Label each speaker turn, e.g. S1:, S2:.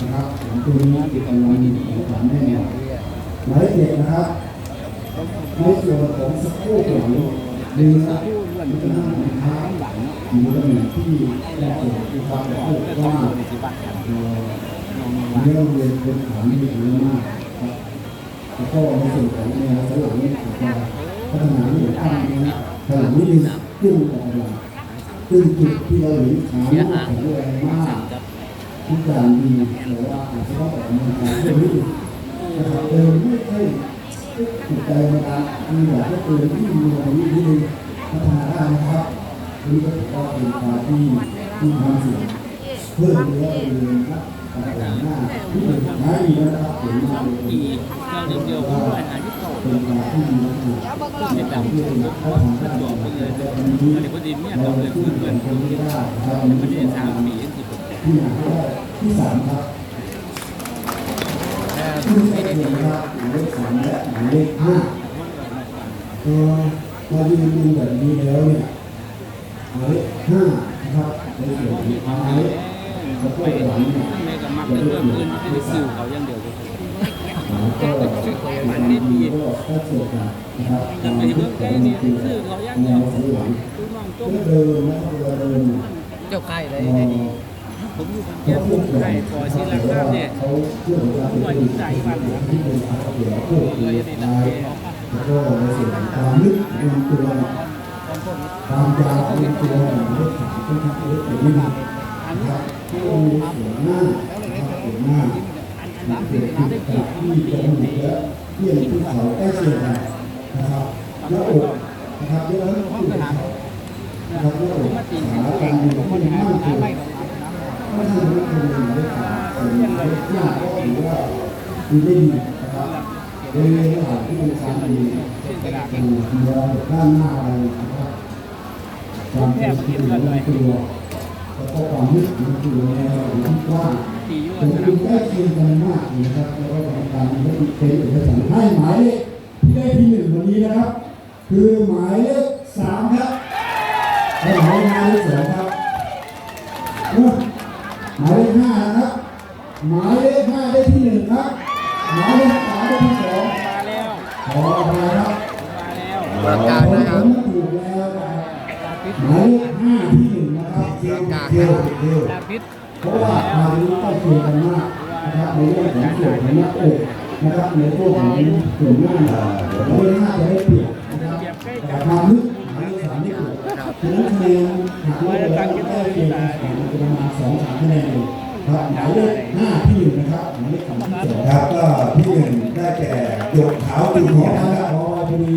S1: นะครับผมตัวนี้คือกำลังของขวัญแน่นอนหมายเลขเจ็ดนะครับในส่วนของสะโพกหลังเนื้อมันจะนั่งในเท้าอยู่ตำแหน่งที่แรกเลยคือความสะโพกกว้าเรื่องเรียนเป็นฐานที่ดีมากครับแล้วก็ในส่วนของแนวสันหลังนี่ผมจะพัฒนาให้ข้างนี้ขนาดนี้นึงขึ้นกับกำลังซึ่งจุดที่เราเห็นขานข็งแรงมาก ทุกอย่างดีแต่ว่าอาจจะต้องออกกำลังกายเพื่อที่นะครับเดินไม่ค่อยติดใจนการมีแบบว่าเดินที่มีอะไรนิดนึงพัฒนาได้นะครับนี่ก็ก็เป็นการที่ที่ทำสิ่งเพิ่มเนื้อเดินครับแต่หน้าที่เป็นท้ายดีนะครับเห็นมาเลย
S2: ปีเจ้าเดียวผมไปหาที่เก่า
S1: เป็นการที่ดีมาก
S2: ในดำผมเขาทำตัวไปเลยอันนี้พอดีเนี่ย
S1: เรา
S2: เราเลย
S1: ขึ้
S2: คื
S1: น
S2: อ
S1: เป็
S2: เพื่อน
S1: คนไม่ได้ครับ
S2: ไม่ได้สามปี
S1: ที่หนักก็ที่สามครับที่ไม่ได้ดีครับหมายเลขสามและหมายเลขห้าเออมายืนดูแบบนี้แล้วเนี่ยหมายเลขห้านะครับในส่วนของหมายเลขสะโพกหลังเนี่ย
S2: แม่กับมักจะเพิ่มขึ้นที่ได้ซิวเขาอย่างเดียว
S1: ก็มันดีก็ก็เกิดกันนะครับ
S2: แต่ไปเพิ่มใจนี่ซื้อเขาย่างเดียว
S1: ก็เดินนะครับเวลาเดิน
S2: เจ้าไก่เลย ผมอยู่คนเดียวผมไก่ปล่อยสิลังน้ำเนี่ย
S1: เขาเชื่อว่าเป็นที่เป็นอาเสียพวกเลยแล้วก็ในส่วนของความลึกลำตัวความยาวลำตัวของเลขสามก็ที่เล็กไปนิดนึงนะครับที่มีส่วนหน้านะครับส่วนหน้าเกิดขึ้นจากที่จมูกและเยี่ยมที่เขาใกล้เคียงกันนะครับหน้าอกนะครับเยอะแล้วที่เป็นเขานะครับหน้าอกขาการยืนที่มั่นคง ไม่ใช่ไม่เคยมีเลขสามแต่มีเลขห้ากก็ถือว่าดีได้ดีนะครับโดยในระหว่างที่เป็นการดีอยู่มองด้านหน้าเรนะครับความเป็นที่อยู่ตัวแล้วก็ความนึกในตัวในระดับที่กว้างผมดูใกล้เคียงกันมากนะครับแล้วก็เป็นการที่เป็นเอกสารให้หมายเลขที่ได้ที่หนึ่งวันนี้นะครับ คือหมายเลขสามครับและหมายเลขสองครับ หมายเลขห้าได้ที่หนึ่งครับหมายเลขสามได้ที่สอง
S2: มาแล้ว
S1: ขออภัยครับ
S2: มาแล้ว
S1: ประกาศนะครับถูกแล้วนะครับหมายเลขห้าที่หนึ่งนะครับเทียวเทียวเทียว
S2: ดาพิษ
S1: เพราะว่ามาดูใกล้เคียงกันมากนะครับในเรื่องของส่วนของหน้าอกนะครับในตัวของส่วนหน้าหมายเลขห้าจะได้เปรียบนะครับแต่ความลึกหมายเลขสามนี่เปรียบฉะนั้นคะแนนหากว่าเราได้ใกล้เคียงกันประมาณสองสามคะแนนเอง ครับหมายเลขห้าที่หนึ่งนะครับหมายเลขสอง
S3: ครับก็ที่หนึ่งได้แก่หยกขาวติ
S1: ข
S3: หั
S1: อม
S3: นะครับ
S1: ขอพอดี